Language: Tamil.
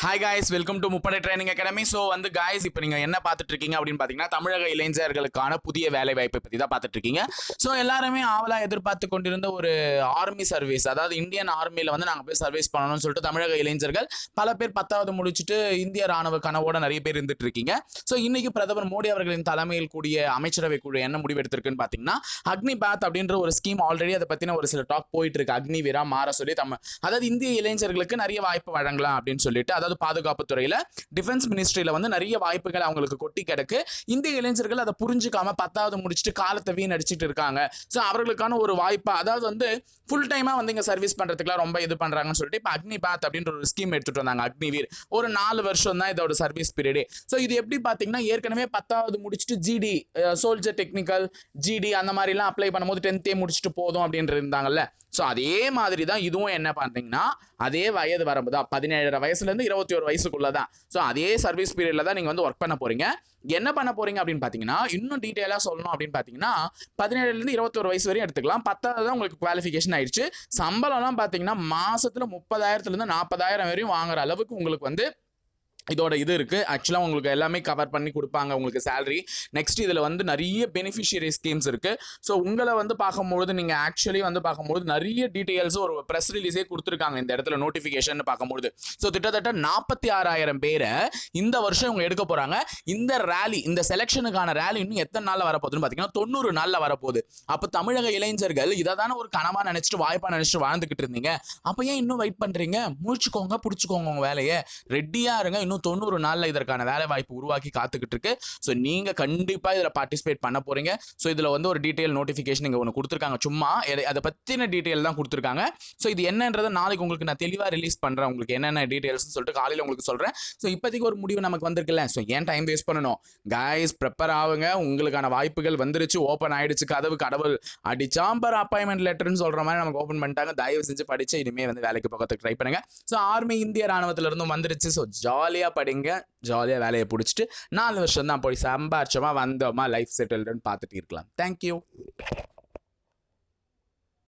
ஹாய் காய்ஸ் வெல்கம் டு முப்படை ட்ரைனிங் அகாடமி ஸோ வந்து காய்ஸ் இப்போ நீங்கள் என்ன பார்த்துட்டு இருக்கீங்க அப்படின்னு பார்த்தீங்கன்னா தமிழக இளைஞர்களுக்கான புதிய வேலை வாய்ப்பை பற்றி தான் பார்த்துட்டு இருக்கீங்க ஸோ எல்லாருமே ஆவலாக எதிர்பார்த்து கொண்டிருந்த ஒரு ஆர்மி சர்வீஸ் அதாவது இந்தியன் ஆர்மியில் வந்து நாங்கள் போய் சர்வீஸ் பண்ணணும்னு சொல்லிட்டு தமிழக இளைஞர்கள் பல பேர் பத்தாவது முடிச்சுட்டு இந்திய ராணுவ கனவோட நிறைய பேர் இருந்துட்டு இருக்கீங்க ஸோ இன்னைக்கு பிரதமர் மோடி அவர்களின் தலைமையில் கூடிய அமைச்சரவை குழு என்ன முடிவு எடுத்திருக்குன்னு பார்த்தீங்கன்னா அக்னி பாத் அப்படின்ற ஒரு ஸ்கீம் ஆல்ரெடி அதை பற்றின ஒரு சில டாக் போயிட்டு இருக்கு அக்னி வீரா மாற சொல்லி தம் அதாவது இந்திய இளைஞர்களுக்கு நிறைய வாய்ப்பு வழங்கலாம் அப்படின்னு சொல்லிட்டு அதாவது பாதுகாப்பு துறையில டிஃபென்ஸ் மினிஸ்ட்ரியில வந்து நிறைய வாய்ப்புகள் அவங்களுக்கு கொட்டி கிடக்கு. இந்திய இளைஞர்கள் அதை புரிஞ்சுக்காம பத்தாவது முடிச்சுட்டு காலத்தை வீணடிச்சிட்டு இருக்காங்க. ஸோ அவர்களுக்கான ஒரு வாய்ப்பா அதாவது வந்து ஃபுல் டைமா வந்து இங்க சர்வீஸ் பண்றதுக்குலாம் ரொம்ப இது பண்றாங்கன்னு சொல்லிட்டு இப்போ அக்னி பாத் அப்படின்ற ஒரு ஸ்கீம் எடுத்துட்டு வந்தாங்க அக்னிவீர். ஒரு நாலு வருஷம் தான் இதோட சர்வீஸ் பீரியடு ஸோ இது எப்படி பார்த்தீங்கன்னா ஏற்கனவே பத்தாவது முடிச்சுட்டு ஜிடி சோல்ஜர் டெக்னிக்கல் ஜிடி அந்த மாதிரிலாம் அப்ளை பண்ணும்போது டென்த்தே முடிச்சுட்டு போதும் அப்படின்ட்டு இருந்தாங்கல்ல. ஸோ அதே மாதிரி தான் இதுவும் என்ன பார்த்தீங்கன்னா அதே வயது வரம்பு தான். பதினேழரை வயசுலேருந்து இருபது இருபத்தி ஒரு வயசுக்குள்ள தான் ஸோ அதே சர்வீஸ் பீரியடில் தான் நீங்கள் வந்து ஒர்க் பண்ண போறீங்க. என்ன பண்ண போறீங்க அப்படின்னு பார்த்தீங்கன்னா இன்னும் டீட்டெயிலாக சொல்லணும் அப்படின்னு பார்த்தீங்கன்னா பதினேழுலேருந்து இருபத்தொரு வயசு வரையும் எடுத்துக்கலாம். பத்தாவது தான் உங்களுக்கு குவாலிஃபிகேஷன் ஆயிடுச்சு. சம்பளம்லாம் பார்த்தீங்கன்னா மாதத்தில் முப்பதாயிரத்துலேருந்து நாற்பதாயிரம் வரையும் வாங்குற அளவுக்கு உங்களுக்கு வந்து இதோட இது இருக்குது ஆக்சுவலாக உங்களுக்கு எல்லாமே கவர் பண்ணி கொடுப்பாங்க உங்களுக்கு சேலரி நெக்ஸ்ட் இதில் வந்து நிறைய பெனிஃபிஷியரி ஸ்கீம்ஸ் இருக்குது ஸோ உங்களை வந்து பார்க்கும்பொழுது நீங்கள் ஆக்சுவலி வந்து பார்க்கும்போது நிறைய டீட்டெயில்ஸ் ஒரு ப்ரெஸ் ரிலீஸே கொடுத்துருக்காங்க இந்த இடத்துல நோட்டிஃபிகேஷன் பார்க்கும்போது ஸோ கிட்டத்தட்ட நாற்பத்தி ஆறாயிரம் பேரை இந்த வருஷம் இவங்க எடுக்க போகிறாங்க இந்த ரேலி இந்த செலெக்ஷனுக்கான ரேலி இன்னும் எத்தனை நாளில் வரப்போகுதுன்னு பார்த்தீங்கன்னா தொண்ணூறு நாளில் வரப்போகுது. அப்போ தமிழக இளைஞர்கள் இதை தானே ஒரு கனவாக நினச்சிட்டு வாய்ப்பாக நினச்சிட்டு வாழ்ந்துகிட்டு இருந்தீங்க. அப்போ ஏன் இன்னும் வெயிட் பண்ணுறீங்க முடிச்சுக்கோங்க பிடிச்சிக்கோங்க உங்கள் வேலையை. ரெடியாக இருங்க. இன்னும் தொண்ணூறு நாளில் இதற்கான வேலை வாய்ப்பு உருவாக்கி காத்துக்கிட்டு இருக்கு ஸோ நீங்க கண்டிப்பாக இதில் பார்ட்டிசிபேட் பண்ண போறீங்க. ஸோ இதில் வந்து ஒரு டீட்டெயில் நோட்டிஃபிகேஷன் இங்கே ஒன்று கொடுத்துருக்காங்க. சும்மா அதை பற்றின டீட்டெயில் தான் கொடுத்துருக்காங்க. ஸோ இது என்னன்றதை நாளைக்கு உங்களுக்கு நான் தெளிவாக ரிலீஸ் பண்ணுறேன் உங்களுக்கு என்னென்ன டீட்டெயில்ஸ்னு சொல்லிட்டு காலையில் உங்களுக்கு சொல்கிறேன் ஸோ இப்போதைக்கு ஒரு முடிவு நமக்கு வந்திருக்குல்ல ஸோ ஏன் டைம் வேஸ்ட் பண்ணணும்? கைஸ் ப்ரிப்பர் ஆகுங்க. உங்களுக்கான வாய்ப்புகள் வந்துருச்சு. ஓப்பன் ஆயிடுச்சு கதவு. கடவுள் அடிச்சாம்பர் அப்பாயின்மெண்ட் லெட்டர்னு சொல்கிற மாதிரி நமக்கு ஓப்பன் பண்ணிட்டாங்க. தயவு செஞ்சு படித்து இனிமேல் வந்து வேலைக்கு போகிறதுக்கு ட்ரை பண்ணுங்க. ஸோ ஆர்மி இந்திய ராணுவத்துல வந்துருச்சு. ஸோ ஜாலியாக படிங்க. ஜாலியா வேலையை பிடிச்சிட்டு நாலு வருஷம் தான் போய் சம்பாரிச்சோமா வந்தோமா லைஃப் செட்டில்டுன்னு பார்த்துட்டு இருக்கலாம். தேங்க்யூ